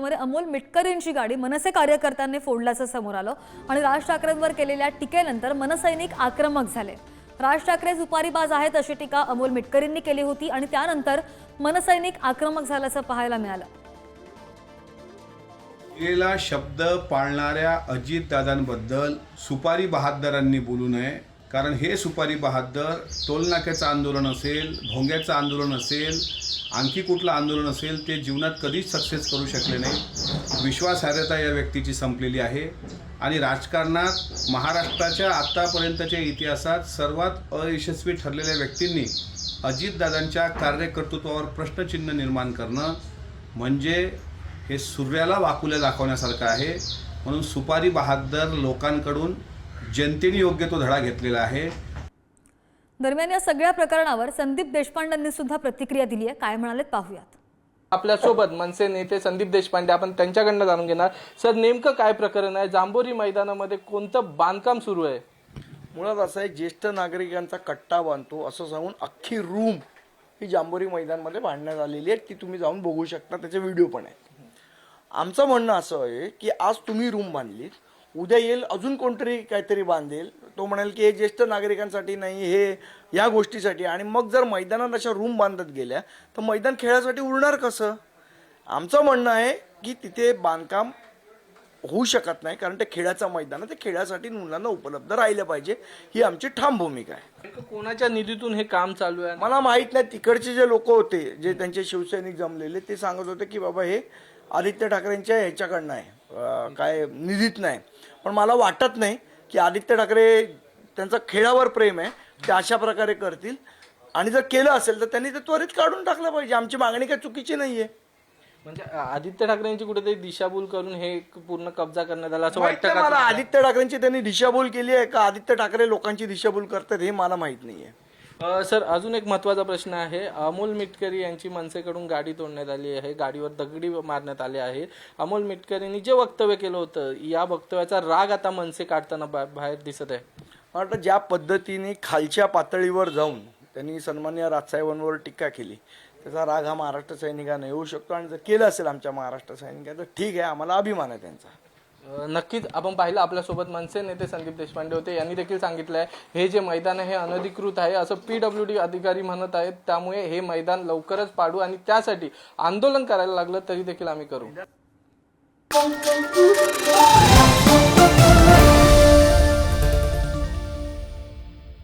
त्यामध्ये अमोल मिटकरींची गाडी मनसे कार्यकर्त्यांनी फोडल्याचं समोर आलं आणि राज ठाकरेंवर केलेल्या टीकेनंतर मनसैनिक आक्रमक झाले. राज ठाकरे सुपारीबाज आहेत अशी टीका अमोल मिटकरींनी केली होती आणि त्यानंतर मनसैनिक आक्रमक झाल्याचं पाहायला मिळालं. दिलेला शब्द पाळणाऱ्या अजितदादांबद्दल सुपारी बहादरांनी बोलू नये. कारण हे सुपारी बहादर टोलनाक्याचं आंदोलन असेल भोंग्याचं आंदोलन असेल आणखी कुठलं आंदोलन असेल ते जीवनात कधीच सक्सेस करू शकले नाही. विश्वासार्हता या व्यक्तीची संपलेली आहे. आणि राजकारणात महाराष्ट्राच्या आत्तापर्यंतच्या इतिहासात सर्वात अयशस्वी ठरलेल्या व्यक्तींनी अजितदादांच्या कार्यकर्तृत्वावर प्रश्नचिन्ह निर्माण करणं म्हणजे हे सूर्याला वाकुल्या दाखवण्यासारखं आहे. म्हणून सुपारी बहादर लोकांकडून जनतेने योग्य तो धडा घेतलेला आहे. दरम्यान या सगळ्या प्रकरणावर संदीप देशपांडेंनी सुद्धा प्रतिक्रिया दिली आहे. काय म्हणालेत पाहूयात. आपल्यासोबत मनसे नेते संदीप देशपांडे आपण त्यांच्याकडनं जाणून घेणार. सर नेमकं काय प्रकरण आहे? जांभोरी मैदानामध्ये कोणतं बांधकाम सुरू आहे? मुळात असं आहे ज्येष्ठ नागरिकांचा कट्टा बांधतो. असं सांगून अख्खी रूम ही जांभोरी मैदानमध्ये बांधण्यात आलेली आहे. ती तुम्ही जाऊन बघू शकता. त्याचे व्हिडिओ पण आहेत. आमचं म्हणणं असं आहे की आज तुम्ही रूम बांधलीत. उद्या येईल अजून कोणतरी काहीतरी बांधेल. तो म्हणाल की हे ज्येष्ठ नागरिकांसाठी नाही हे या गोष्टीसाठी. आणि मग जर मैदानात अशा रूम बांधत गेल्या तर मैदान खेळासाठी उरणार कसं? आमचं म्हणणं आहे की तिथे बांधकाम होऊ शकत नाही कारण ते खेळाचं मैदान आहे. ते खेळासाठी मुलांना उपलब्ध राहिलं पाहिजे. ही आमची ठाम भूमिका आहे. कोणाच्या निधीतून हे काम चालू आहे? मला माहीत नाही. तिकडचे जे लोक होते जे त्यांचे शिवसैनिक जमलेले ते सांगत होते की बाबा हे आदित्य ठाकरेंच्या ह्याच्याकडनं आहे. काय निधीत नाही. पण मला वाटत नाही की आदित्य ठाकरे त्यांचं खेळावर प्रेम आहे ते अशा प्रकारे करतील. आणि जर केलं असेल तर त्यांनी ते त्वरित काढून टाकलं पाहिजे. आमची मागणी काही चुकीची नाहीये. म्हणजे आदित्य ठाकरेंची कुठेतरी दिशाभूल करून हे पूर्ण कब्जा करण्यात आला असं वाटतं नाही मला आदित्य ठाकरेंची त्यांनी दिशाभूल केली आहे का? आदित्य ठाकरे लोकांची दिशाभूल करतात हे मला माहीत नाहीये. अ, सर अजून एक महत्त्वाचा प्रश्न आहे. अमोल मिटकरी यांची मनसेकडून गाडी तोडण्यात आली आहे. गाडीवर दगडी मारण्यात आले आहे. अमोल मिटकरींनी जे वक्तव्य केलं होतं या वक्तव्याचा राग आता मनसे काढताना बा- बाहेर दिसत आहे. मला वाटतं ज्या पद्धतीने खालच्या पातळीवर जाऊन त्यांनी सन्मान्य राजसाहेबांवर टीका केली त्याचा राग हा महाराष्ट्र सैनिकांना येऊ शकतो. आणि जर केलं असेल आमच्या महाराष्ट्र सैनिकांना तर ठीक आहे आम्हाला अभिमान आहे त्यांचा. नक्कीच आपण पाहिलं आपल्यासोबत मनसे नेते संदीप देशपांडे होते. यांनी देखील सांगितलं आहे हे जे मैदान आहे हे अनधिकृत आहे. असं पी डब्ल्यू डी अधिकारी म्हणत आहेत. त्यामुळे हे मैदान लवकरच पाडू आणि त्यासाठी आंदोलन करायला लागलं तरी देखील आम्ही करू.